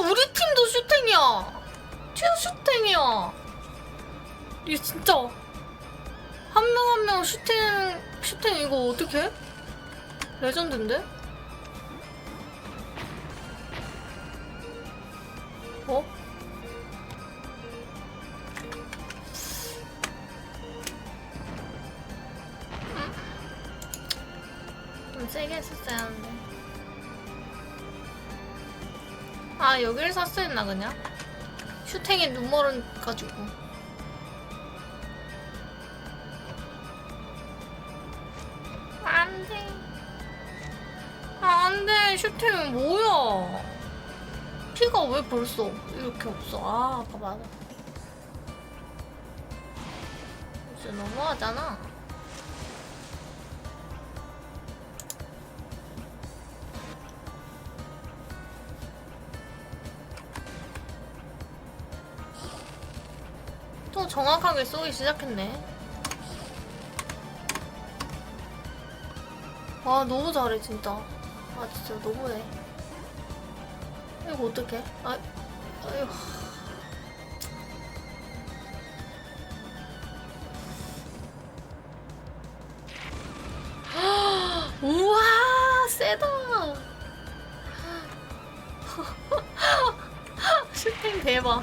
우리 팀도 슈팅이야. 튀어 슈팅이야. 이게 진짜 한 명 한 명 슈팅 슈팅 이거 어떻게? 레전드인데? 어? 아, 여기를 샀어야 했나, 그냥? 슈팅에 눈멀은 가지고. 안 돼. 아, 안 돼. 슈팅은 뭐야? 피가 왜 벌써 이렇게 없어? 아, 맞아. 진짜 너무하잖아. 정확하게 쏘기 시작했네. 아 너무 잘해 진짜. 아 진짜 너무해. 이거 어떡해? 아, 아유. 우와 세다. 슈팅 대박.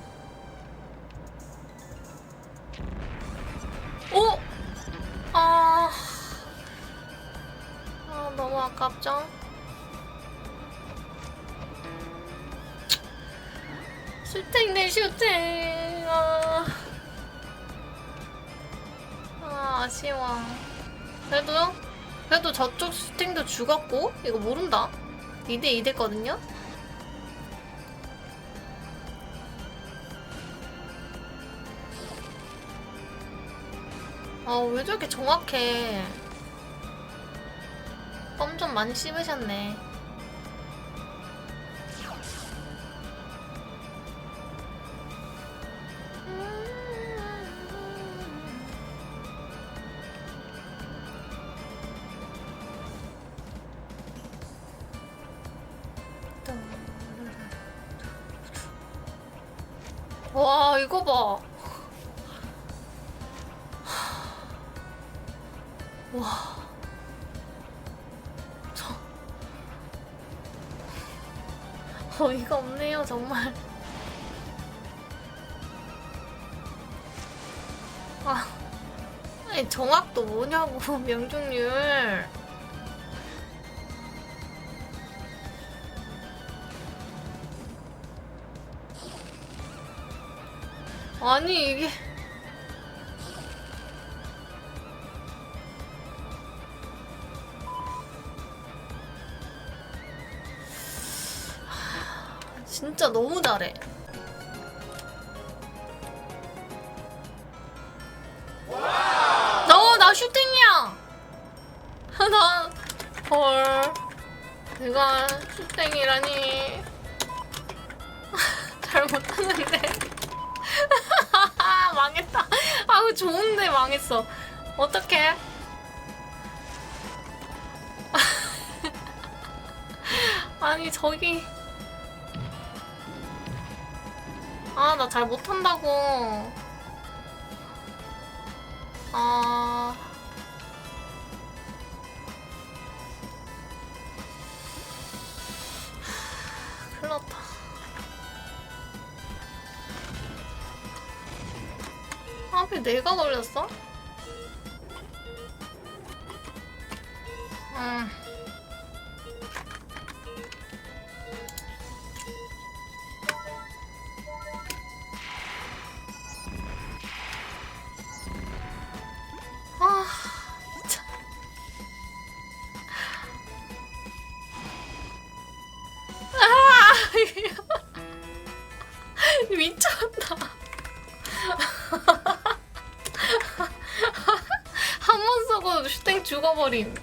아깝죠? 슈팅 내 슈팅. 아, 아 아쉬워. 그래도 그래도 저쪽 슈팅도 죽었고 이거 모른다. 2대 2 됐거든요. 아, 왜 저렇게 정확해? 껌 좀 많이 씹으셨네. 와, 이거 봐. 와. 어이가 없네요, 정말. 아. 아니, 정확도 뭐냐고, 명중률. 아니, 이게. 진짜 너무 잘해. 너, 나 슈팅이야! 나, 헐. 내가 슈팅이라니. 잘 못하는데. 망했다. 아우, 좋은데 망했어. 어떡해? 아니, 저기. 아, 나 잘 못한다고. 아. 큰일 났다. 하필 내가 걸렸어? 음. 죽어버림.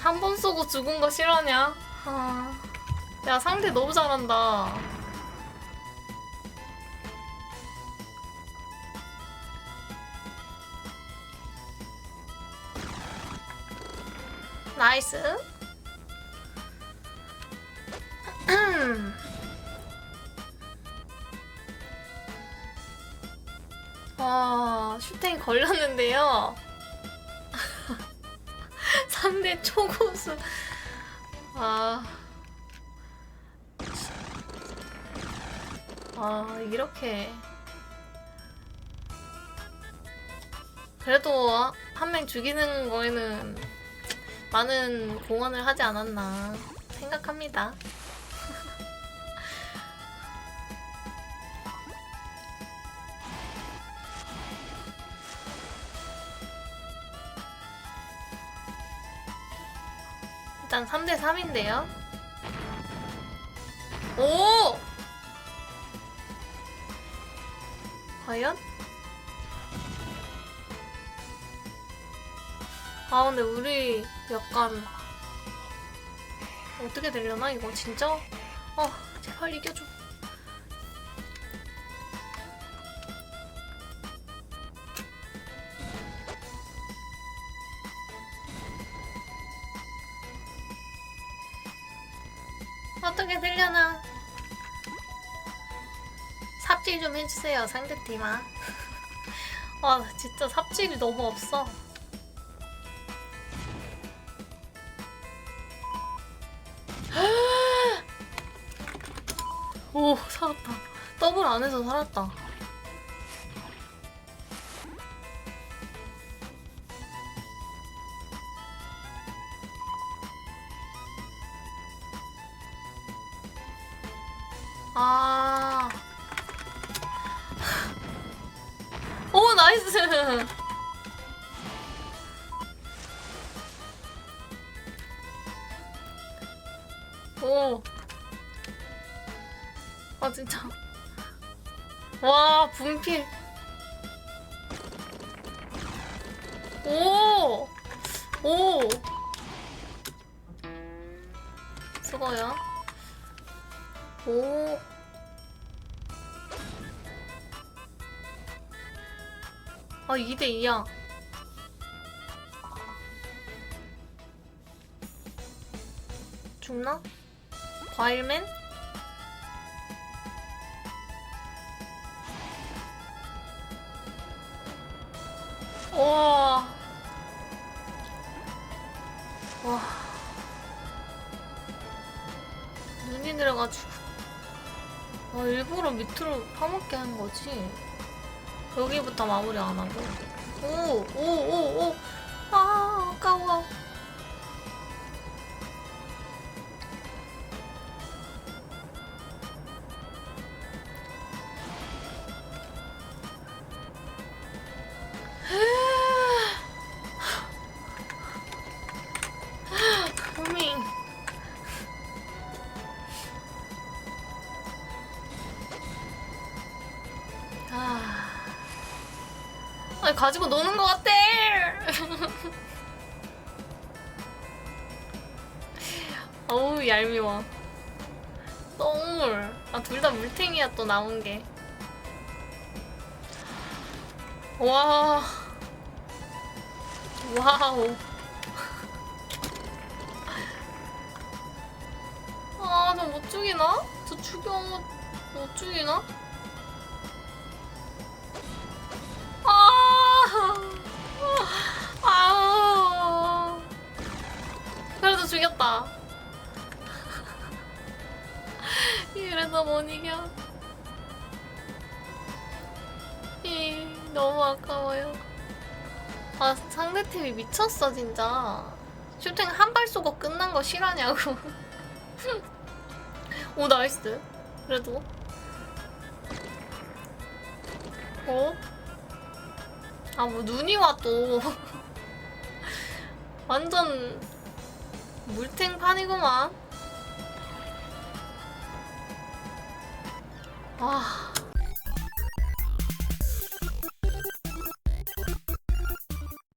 한 번 쏘고 죽은 거 싫어하냐? 아, 야 상대 너무 잘한다. 나이스. 와, 슈팅이 걸렸는데요. 3대 초고수. 아. 아, 이렇게. 그래도 한 명 죽이는 거에는 많은 공헌을 하지 않았나 생각합니다. 일단 3대 3인데요. 오! 과연? 아 근데 우리 약간 어떻게 되려나 이거 진짜? 어 제발 이겨줘. 어떻게 되려나? 삽질 좀 해주세요 상대팀아. 와 진짜 삽질이 너무 없어. 오 살았다. 더블 안에서 살았다. 아. 오 나이스. 오. 아 진짜. 와 분필. 오. 오. 수고요. 오. 아 2대 2야. 죽나? 과일맨? 와. 와. 눈이 내려가지고. 와, 일부러 밑으로 파먹게 한 거지. 여기부터 마무리 안 하고. 오, 오, 오, 오. 아, 아까워. 아니, 가지고 노는 것 같아! 어우, 얄미워. 똥물. 아, 둘 다 물탱이야, 또 나온 게. 와. 와우. 아, 저 못 죽이나? 저 죽여. 못 죽이나? 죽였다. 이래도 못 이겨. 이, 너무 아까워요. 아, 상대 팀이 미쳤어, 진짜. 슈팅 한 발 쏘고 끝난 거 실화냐고. 오, 나이스. 그래도. 어? 아, 뭐, 눈이 와, 또. 완전, 물탱판이구만. 아.